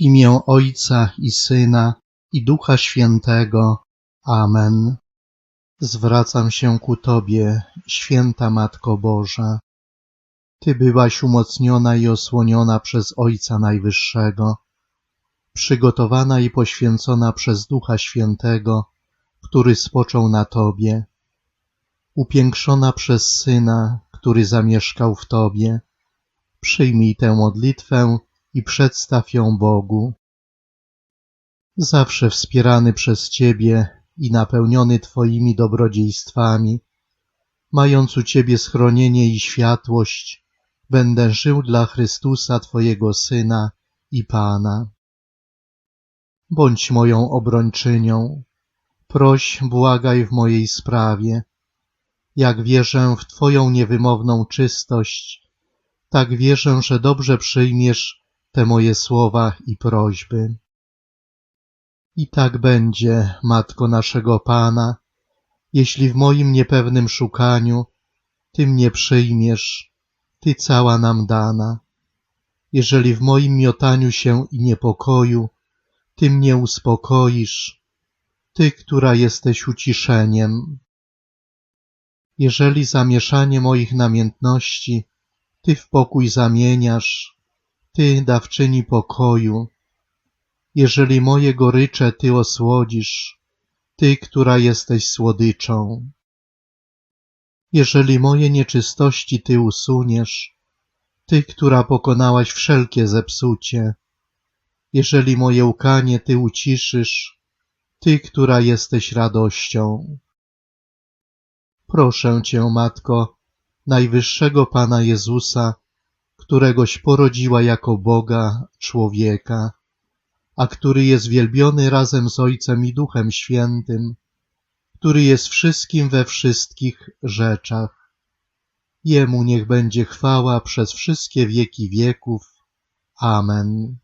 imię Ojca i Syna i Ducha Świętego. Amen. Zwracam się ku Tobie, święta Matko Boża. Ty byłaś umocniona i osłoniona przez Ojca Najwyższego, przygotowana i poświęcona przez Ducha Świętego, który spoczął na Tobie, upiększona przez Syna, który zamieszkał w Tobie. Przyjmij tę modlitwę i przedstaw ją Bogu. Zawsze wspierany przez Ciebie i napełniony Twoimi dobrodziejstwami, mając u Ciebie schronienie i światłość, będę żył dla Chrystusa Twojego Syna i Pana. Bądź moją obrończynią, proś, błagaj w mojej sprawie. Jak wierzę w Twoją niewymowną czystość, tak wierzę, że dobrze przyjmiesz te moje słowa i prośby. I tak będzie, Matko naszego Pana, jeśli w moim niepewnym szukaniu Ty mnie przyjmiesz, Ty cała nam dana. Jeżeli w moim miotaniu się i niepokoju Ty mnie uspokoisz, Ty, która jesteś uciszeniem. Jeżeli zamieszanie moich namiętności Ty w pokój zamieniasz, Ty, dawczyni pokoju, jeżeli moje gorycze Ty osłodzisz, Ty, która jesteś słodyczą. Jeżeli moje nieczystości Ty usuniesz, Ty, która pokonałaś wszelkie zepsucie, jeżeli moje łkanie Ty uciszysz, Ty, która jesteś radością. Proszę Cię, Matko, Najwyższego Pana Jezusa, któregoś porodziła jako Boga, człowieka, a który jest wielbiony razem z Ojcem i Duchem Świętym, który jest wszystkim we wszystkich rzeczach. Jemu niech będzie chwała przez wszystkie wieki wieków. Amen.